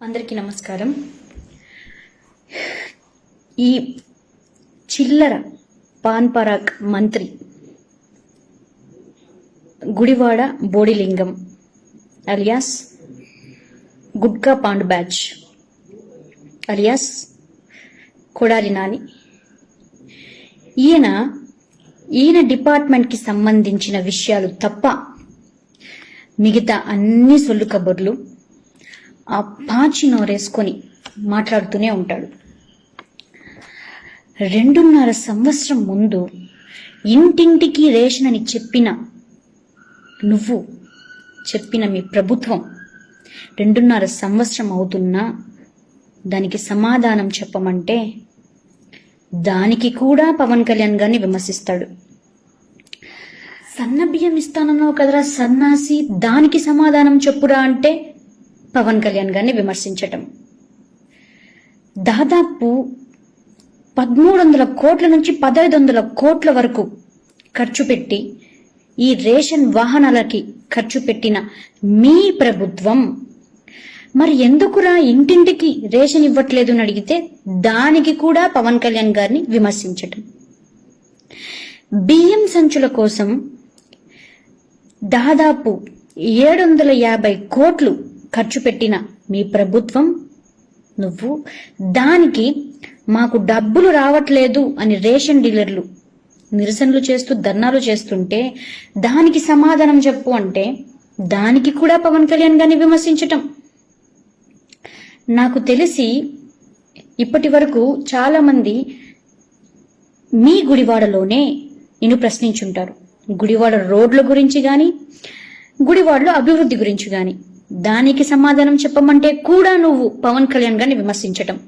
అందరికీ నమస్కారం. ఈ చిల్లర పాన్ పరాక్ మంత్రి గుడివాడ బోడిలింగం అలియాస్ గుడ్కా పాండ్ బ్యాచ్ అలియాస్ కొడాలి నాని. ఈయన ఈయన డిపార్ట్మెంట్కి సంబంధించిన విషయాలు తప్ప మిగతా అన్ని సొల్లు కబుర్లు ఆ పాచి నోరేసుకొని మాట్లాడుతూనే ఉంటాడు. రెండున్నర సంవత్సరం ముందు ఇంటింటికి రేషన్ అని చెప్పిన నువ్వు చెప్పిన మీ ప్రభుత్వం రెండున్నర సంవత్సరం అవుతున్నా దానికి సమాధానం చెప్పమంటే దానికి కూడా పవన్ కళ్యాణ్ గారిని విమర్శిస్తాడు. సన్న బియ్యం ఇస్తానన్నావు కదరా సన్నాసి దానికి సమాధానం చెప్పురా అంటే పవన్ కళ్యాణ్ గారిని విమర్శించటం. దాదాపు పదమూడు వందల కోట్ల నుంచి పదహైదు వందల కోట్ల వరకు ఖర్చు పెట్టి ఈ రేషన్ వాహనాలకి ఖర్చు పెట్టిన మీ ప్రభుత్వం మరి ఎందుకురా ఇంటింటికి రేషన్ ఇవ్వట్లేదు అని అడిగితే దానికి కూడా పవన్ కళ్యాణ్ గారిని విమర్శించటం. బియ్యం సంచుల కోసం దాదాపు ఏడు వందల యాభై కోట్లు ఖర్చు పెట్టిన మీ ప్రభుత్వం నువ్వు దానికి మాకు డబ్బులు రావట్లేదు అని రేషన్ డీలర్లు నిరసనలు చేస్తూ ధర్నాలు చేస్తుంటే దానికి సమాధానం చెప్పు అంటే దానికి కూడా పవన్ కళ్యాణ్ గారిని విమర్శించటం. నాకు తెలిసి ఇప్పటి వరకు చాలా మంది మీ గుడివాడలోనే నేను ప్రశ్నించుంటారు. గుడివాడ రోడ్ల గురించి కానీ గుడివాడలో అభివృద్ధి గురించి కానీ దానికి సమాధానం చెప్పమంటే కూడా నువ్వు పవన్ కళ్యాణ్ గారిని విమర్శించటం.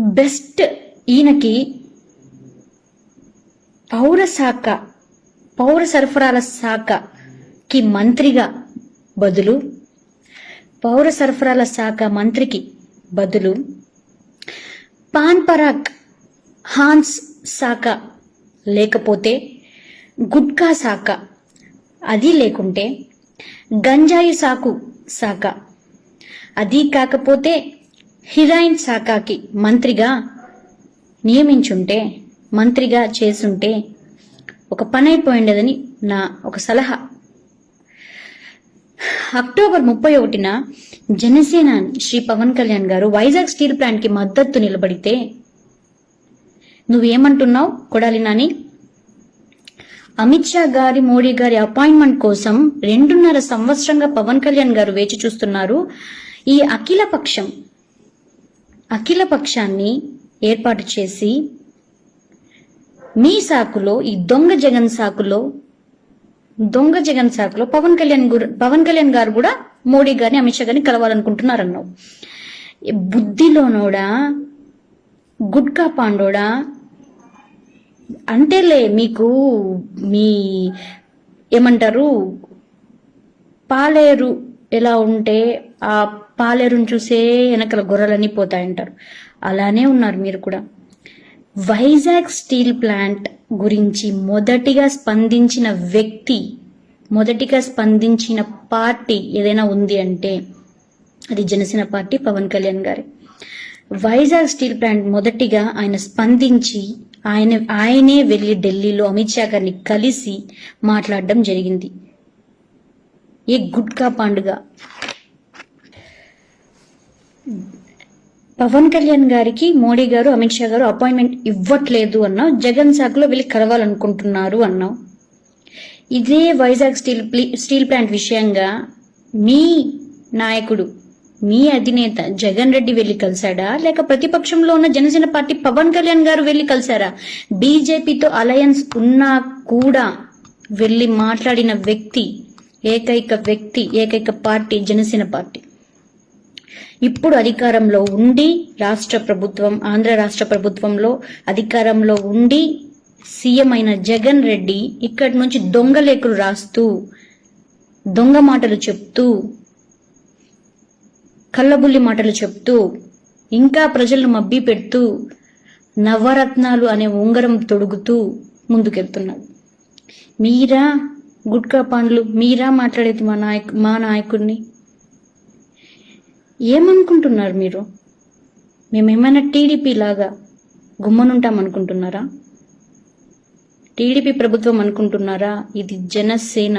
బెస్ట్ ఈయనకి పౌర శాఖ పౌర సరఫరాల శాఖకి మంత్రిగా బదులు పౌర సరఫరాల శాఖ మంత్రికి బదులు పాన్ పరాగ్ హాన్స్ శాఖ లేకపోతే గుట్కా శాఖ అది లేకుంటే గంజాయి సాకు శాఖ అది కాకపోతే హిరాయిన్ శాఖకి మంత్రిగా నియమించుంటే మంత్రిగా చేసుంటే ఒక పని అయిపోయిండదని నా ఒక సలహా. అక్టోబర్ ముప్పై ఒకటిన జనసేన శ్రీ పవన్ కళ్యాణ్ గారు వైజాగ్ స్టీల్ ప్లాంట్కి మద్దతు నిలబడితే నువ్వేమంటున్నావు కొడాలి నాని? అమిత్ షా గారి మోడీ గారి అపాయింట్మెంట్ కోసం రెండున్నర సంవత్సరంగా పవన్ కళ్యాణ్ గారు వేచి చూస్తున్నారు. ఈ అఖిల పక్షం అఖిల పక్షాన్ని ఏర్పాటు చేసి మీ సాకులో ఈ దొంగ జగన్ సాకులో దొంగ జగన్ సాకులో పవన్ కళ్యాణ్ గురు- పవన్ కళ్యాణ్ గారు కూడా మోడీ గారిని అమిత్ షా గారిని కలవాలనుకుంటున్నారన్నావు. బుద్ధిలోనోడా గుట్కా పాండోడా అంటేలే మీకు మీ ఏమంటారు పాలేరు ఎలా ఉంటే ఆ పాలేరుని చూసే వెనకల గొర్రెలన్నీ పోతాయంటారు. అలానే ఉన్నారు మీరు కూడా. వైజాగ్ స్టీల్ ప్లాంట్ గురించి మొదటిగా స్పందించిన వ్యక్తి మొదటిగా స్పందించిన పార్టీ ఏదైనా ఉంది అంటే అది జనసేన పార్టీ పవన్ కళ్యాణ్ గారి. వైజాగ్ స్టీల్ ప్లాంట్ మొదటిగా ఆయన స్పందించి ఆయన ఆయనే వెళ్ళి ఢిల్లీలో అమిత్ షా గారిని కలిసి మాట్లాడడం జరిగింది. ఏ గుట్కా పండుగ. పవన్ కళ్యాణ్ గారికి మోడీ గారు అమిత్ షా గారు అపాయింట్మెంట్ ఇవ్వట్లేదు అన్నావు. జగన్ శాఖలో వెళ్ళి కలవాలనుకుంటున్నారు అన్నావు. ఇదే వైజాగ్ స్టీల్ స్టీల్ ప్లాంట్ విషయంగా మీ నాయకుడు మీ అధినేత జగన్ రెడ్డి వెళ్ళి కలిశాడా? లేక ప్రతిపక్షంలో ఉన్న జనసేన పార్టీ పవన్ కళ్యాణ్ గారు వెళ్ళి కలిశారా? బీజేపీతో అలయన్స్ ఉన్నా కూడా వెళ్ళి మాట్లాడిన వ్యక్తి ఏకైక వ్యక్తి ఏకైక పార్టీ జనసేన పార్టీ. ఇప్పుడు అధికారంలో ఉండి రాష్ట్ర ప్రభుత్వం ఆంధ్ర రాష్ట్ర ప్రభుత్వంలో అధికారంలో ఉండి సీఎం అయిన జగన్ రెడ్డి ఇక్కడి నుంచి దొంగ లేఖలు రాస్తూ దొంగ మాటలు చెప్తూ కళ్ళబుల్లి మాటలు చెప్తూ ఇంకా ప్రజలను మబ్బి పెడుతూ నవరత్నాలు అనే ఉంగరం తొడుగుతూ ముందుకెళ్తున్నాడు మీరా గుట్కా పండ్లు మీరా మాట్లాడేది మా నాయకు మా నాయకుడిని? ఏమనుకుంటున్నారు మీరు? మేమేమైనా టీడీపీ లాగా గుమ్మనుంటాం అనుకుంటున్నారా టీడీపీ ప్రభుత్వం అనుకుంటున్నారా? ఇది జనసేన.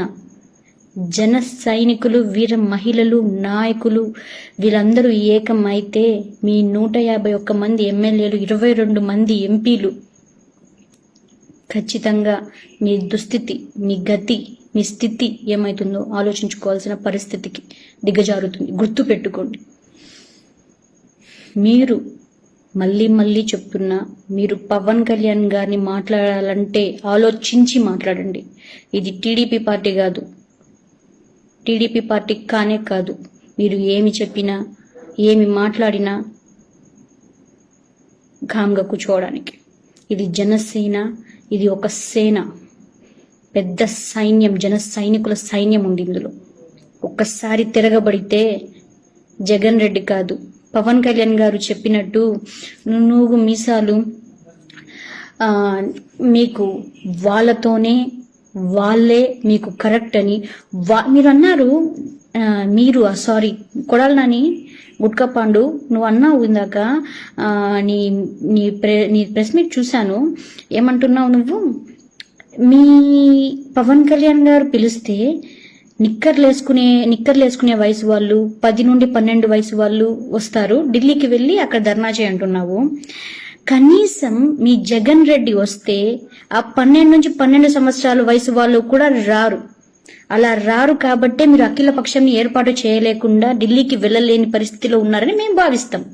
జన సైనికులు వీర మహిళలు నాయకులు వీళ్ళందరూ ఏకమైతే మీ నూట యాభై ఒక్క మంది ఎమ్మెల్యేలు ఇరవై రెండు మంది ఎంపీలు. ఖచ్చితంగా మీ దుస్థితి మీ గతి మీ స్థితి ఏమవుతుందో ఆలోచించుకోవాల్సిన పరిస్థితికి దిగజారుతుంది. గుర్తు పెట్టుకోండి మీరు మళ్ళీ మళ్ళీ చెప్తున్నా మీరు పవన్ కళ్యాణ్ గారిని మాట్లాడాలంటే ఆలోచించి మాట్లాడండి. ఇది టీడీపీ పార్టీ కాదు. టీడీపీ పార్టీ కానే కాదు. మీరు ఏమి చెప్పినా ఏమి మాట్లాడినా ఘామ్గా కూర్చోవడానికి. ఇది జనసేన ఇది ఒక సేన. పెద్ద సైన్యం జన సైనికుల సైన్యం ఉంది ఇందులో. ఒక్కసారి తిరగబడితే జగన్ రెడ్డి కాదు. పవన్ కళ్యాణ్ గారు చెప్పినట్టు నువ్వు మీసాలు మీకు వాళ్ళతోనే వాళ్ళే మీకు కరెక్ట్ అని. వా మీరు అన్నారు మీరు సారీ కొడాలి నాని గుట్కా పాండు నువ్వు అన్నావు ఇందాక నీ నీ ప్రె నీ ప్రెస్ మీట్ చూశాను. ఏమంటున్నావు నువ్వు? మీ పవన్ కళ్యాణ్ గారు పిలిస్తే నిక్కర్లు వేసుకునే నిక్కర్లు వేసుకునే వయసు వాళ్ళు పది నుండి పన్నెండు వయసు వాళ్ళు వస్తారు. ఢిల్లీకి వెళ్ళి అక్కడ ధర్నా చేయంటున్నావు. కనీసం మీ జగన్ రెడ్డి వస్తే ఆ పన్నెండు నుంచి పన్నెండు సంవత్సరాల వయసు వాళ్ళు కూడా రారు. అలా రారు కాబట్టే మీరు అఖిల పక్షం ఏర్పాటు చేయలేకుండా ఢిల్లీకి వెళ్ళలేని పరిస్థితిలో ఉన్నారని మేము భావిస్తాం.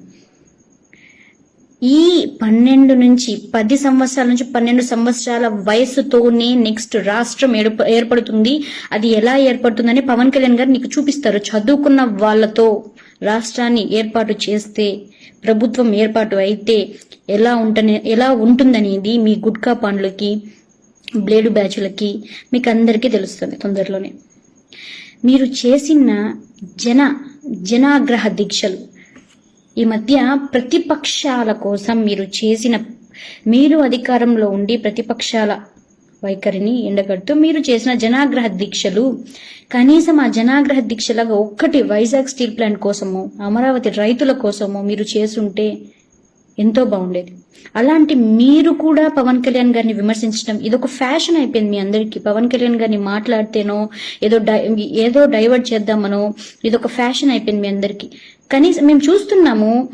ఈ పన్నెండు నుంచి పది సంవత్సరాల నుంచి పన్నెండు సంవత్సరాల వయసుతోనే నెక్స్ట్ రాష్ట్రం ఏర్ప- ఏర్పడుతుంది. అది ఎలా ఏర్పడుతుందని పవన్ కళ్యాణ్ గారు నీకు చూపిస్తారు. చదువుకున్న వాళ్ళతో రాష్ట్రాన్ని ఏర్పాటు చేస్తే ప్రభుత్వం ఏర్పాటు అయితే ఎలా ఉంటనే ఎలా ఉంటుందనేది మీ గుట్కా పండ్లకి బ్లేడు బ్యాచ్లకి మీకు అందరికీ తెలుస్తుంది తొందరలోనే. మీరు చేసిన జన జనాగ్రహ దీక్షలు ఈ మధ్య ప్రతిపక్షాల కోసం మీరు చేసిన మీరు అధికారంలో ఉండి ప్రతిపక్షాల వైఖరిని ఎండగడుతూ మీరు చేసిన జనాగ్రహ దీక్షలు కనీసం ఆ జనాగ్రహ దీక్షలాగా ఒక్కటి వైజాగ్ స్టీల్ ప్లాంట్ కోసము అమరావతి రైతుల కోసము మీరు చేసుంటే ఎంతో బాగుండేది. అలాంటి మీరు కూడా పవన్ కళ్యాణ్ గారిని విమర్శించడం ఇదొక ఫ్యాషన్ అయిపోయింది మీ అందరికీ. పవన్ కళ్యాణ్ గారిని మాట్లాడితేనో ఏదో డై ఏదో డైవర్ట్ చేద్దామనో ఇదొక ఫ్యాషన్ అయిపోయింది మీ అందరికీ. కనీసం మేము చూస్తున్నాము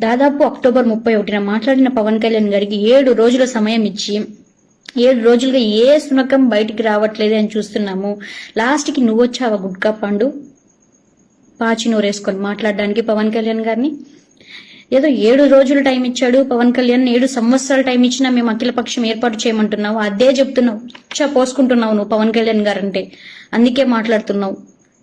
దాదాపు అక్టోబర్ ముప్పై ఒకటిన మాట్లాడిన పవన్ కళ్యాణ్ గారికి ఏడు రోజుల సమయం ఇచ్చి ఏడు రోజులుగా ఏ శునకం బయటికి రావట్లేదు అని చూస్తున్నాము. లాస్ట్కి నువ్వు వచ్చావా గుడ్కా పండు? పాచి నోరేసుకొని మాట్లాడడానికి పవన్ కళ్యాణ్ గారిని. ఏదో ఏడు రోజులు టైం ఇచ్చాడు పవన్ కళ్యాణ్ ఏడు సంవత్సరాలు టైం ఇచ్చినా మేము అఖిలపక్షం ఏర్పాటు చేయమంటున్నావు. అదే చెప్తున్నావు. చా పోసుకుంటున్నావు నువ్వు పవన్ కళ్యాణ్ గారు అంటే అందుకే మాట్లాడుతున్నావు.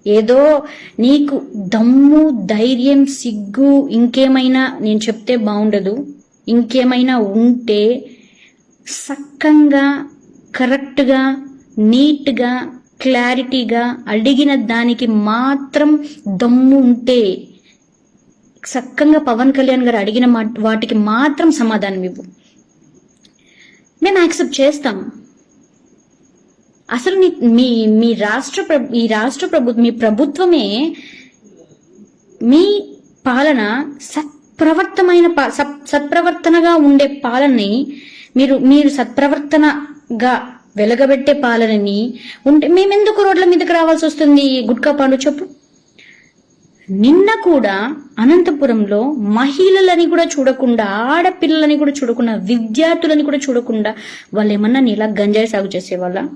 ఏదో నీకు దమ్ము ధైర్యం సిగ్గు ఇంకేమైనా నేను చెప్తే బాగుండదు. ఇంకేమైనా ఉంటే సక్కంగా కరెక్ట్గా నీట్గా క్లారిటీగా అడిగిన దానికి మాత్రం దమ్ము ఉంటే సక్కంగా పవన్ కళ్యాణ్ గారు అడిగిన వాటికి మాత్రం సమాధానం ఇవ్వు. మేము యాక్సెప్ట్ చేస్తాం అసలు మీ మీ రాష్ట్ర ఈ రాష్ట్ర ప్రభు మీ ప్రభుత్వమే మీ పాలన సత్ప్రవర్తమైన సత్ప్రవర్తనగా ఉండే పాలనని మీరు మీరు సత్ప్రవర్తనగా వెలగబెట్టే పాలనని ఉంటే మేమెందుకు రోడ్ల మీదకి రావాల్సి వస్తుంది? గుట్కా పాండు చెప్పు. నిన్న కూడా అనంతపురంలో మహిళలని కూడా చూడకుండా ఆడపిల్లలని కూడా చూడకుండా విద్యార్థులని కూడా చూడకుండా వాళ్ళు ఏమన్నా నీలా గంజాయి సాగు చేసేవాళ్ళ?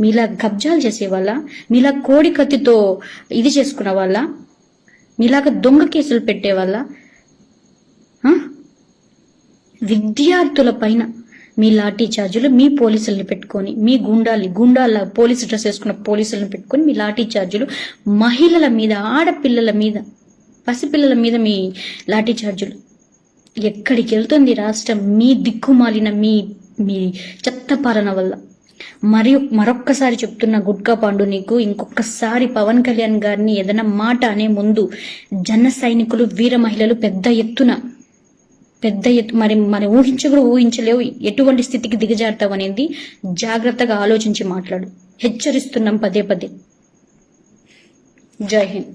మీలా కబ్జాలు చేసేవాళ్ళ? మీలా కోడి కత్తితో ఇది చేసుకున్న వాళ్ళ? మీలాగా దొంగ కేసులు పెట్టేవాళ్ళ? ఆ? విద్యార్థుల పైన మీ లాఠీ చార్జీలు మీ పోలీసుల్ని పెట్టుకొని మీ గుండాలి గుండాల పోలీసు డ్రెస్ వేసుకున్న పోలీసులను పెట్టుకొని మీ లాఠీ చార్జీలు మహిళల మీద ఆడపిల్లల మీద పసిపిల్లల మీద మీ లాఠీ చార్జీలు. ఎక్కడికి వెళ్తుంది రాష్ట్రం? మీ దిక్కుమాలిన మీ మీ చెత్త పాలన వల్ల. మరియు మరొక్కసారి చెప్తున్న గుట్కా పాండు నీకు ఇంకొకసారి పవన్ కళ్యాణ్ గారిని ఏదైనా మాట అనే ముందు జన సైనికులు వీర మహిళలు పెద్ద ఎత్తున పెద్ద ఎత్తు మరి మరి ఊహించ కూడా ఊహించలేవు. ఎటువంటి స్థితికి దిగజారుతావు అనేది జాగ్రత్తగా ఆలోచించి మాట్లాడు. హెచ్చరిస్తున్నాం పదే పదే. జై హింద్.